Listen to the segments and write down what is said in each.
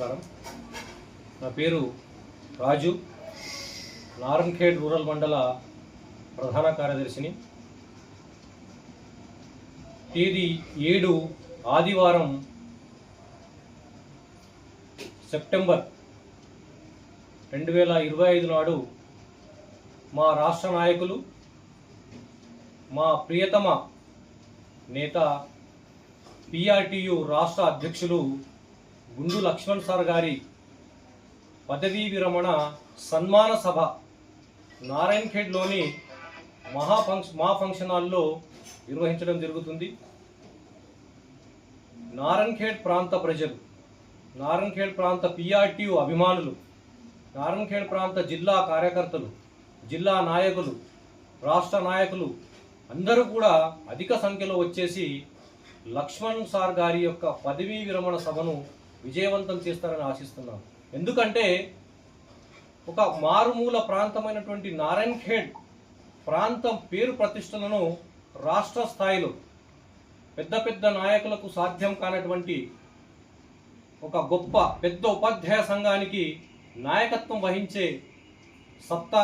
నమస్కారం. నా పేరు రాజు. నారన్ఖేడ్ రూరల్ మండల ప్రధాన కార్యదర్శిని. తేదీ ఏడు ఆదివారం సెప్టెంబర్ రెండు వేల ఇరవై ఐదు నాడు మా రాష్ట్ర నాయకులు మా ప్రియతమ నేత పిఆర్టీయు రాష్ట్ర అధ్యక్షులు గుండు లక్ష్మణ్ సార్ గారి పదవీ విరమణ సన్మాన సభ నారాయణఖేడ్లోని మహా ఫంక్ష మా ఫంక్షన్ హాల్లో నిర్వహించడం జరుగుతుంది. నారాయణఖేడ్ ప్రాంత ప్రజలు నారాయణఖేడ్ ప్రాంత పిఆర్టీయు అభిమానులు నారాయణఖేడ్ ప్రాంత జిల్లా కార్యకర్తలు జిల్లా నాయకులు రాష్ట్ర నాయకులు అందరూ కూడా అధిక సంఖ్యలో వచ్చేసి లక్ష్మణ్ సార్ గారి యొక్క పదవీ విరమణ సభను విజయవంతం చేస్తారని ఆశిస్తున్నాను ఎందుకంటే ఒక మారుమూల ప్రాంతమైనటువంటి నారాయణఖేడ్ ప్రాంతం పేరు ప్రతిష్టలను రాష్ట్ర స్థాయిలో పెద్ద పెద్ద నాయకులకు సాధ్యం కానటువంటి ఒక గొప్ప పెద్ద ఉపాధ్యాయ సంఘానికి నాయకత్వం వహించే సత్తా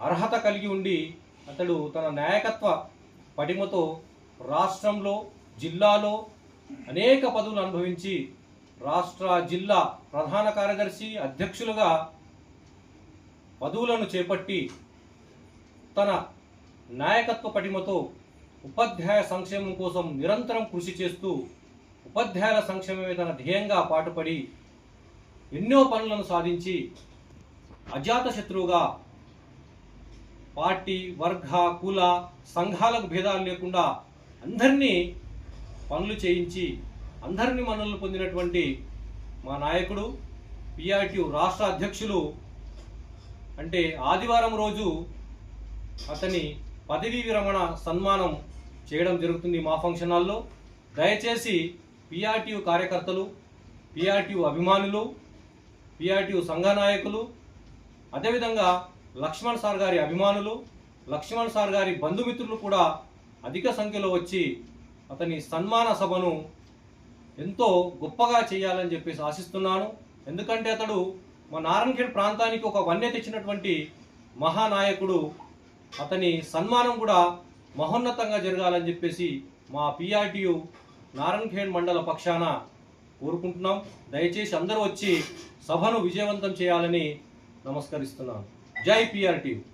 అర్హత కలిగి ఉండి అతడు తన నాయకత్వ పటిమతో రాష్ట్రంలో జిల్లాలో అనేక పదవులు అనుభవించి రాష్ట్ర జిల్లా ప్రధాన కార్యదర్శి అధ్యక్షులుగా పదవులను చేపట్టి తన నాయకత్వ పటిమతో ఉపాధ్యాయ సంక్షేమం కోసం నిరంతరం కృషి చేస్తూ ఉపాధ్యాయుల సంక్షేమమే తన ధ్యేయంగా పాటుపడి ఎన్నో పనులను సాధించి అజాత శత్రువుగా పార్టీ వర్గ కుల సంఘాలకు భేదాలు లేకుండా అందరినీ పనులు చేయించి అందరినీ మన్ననలు పొందినటువంటి మా నాయకుడు పిఆర్టీ రాష్ట్ర అధ్యక్షులు. అంటే ఆదివారం రోజు అతని పదవీ విరమణ సన్మానం చేయడం జరుగుతుంది మా ఫంక్షన్ హాల్లో. దయచేసి పిఆర్టీయు కార్యకర్తలు పిఆర్టీయు అభిమానులు పిఆర్టీయు సంఘ నాయకులు అదేవిధంగా లక్ష్మణ్ సార్ గారి అభిమానులు లక్ష్మణ్ సార్ గారి బంధుమిత్రులు కూడా అధిక సంఖ్యలో వచ్చి అతని సన్మాన సభను ఎంతో గొప్పగా చేయాలని చెప్పేసి ఆశిస్తున్నాను. ఎందుకంటే అతడు మా నారాయణఖేడ్ ప్రాంతానికి ఒక వన్య తెచ్చినటువంటి మహానాయకుడు. అతని సన్మానం కూడా మహోన్నతంగా జరగాలని చెప్పేసి మా పిఆర్టీయు నారాయణఖేడ్ మండల పక్షాన కోరుకుంటున్నాం. దయచేసి అందరూ వచ్చి సభను విజయవంతం చేయాలని నమస్కరిస్తున్నాను. జై పిఆర్టీయు.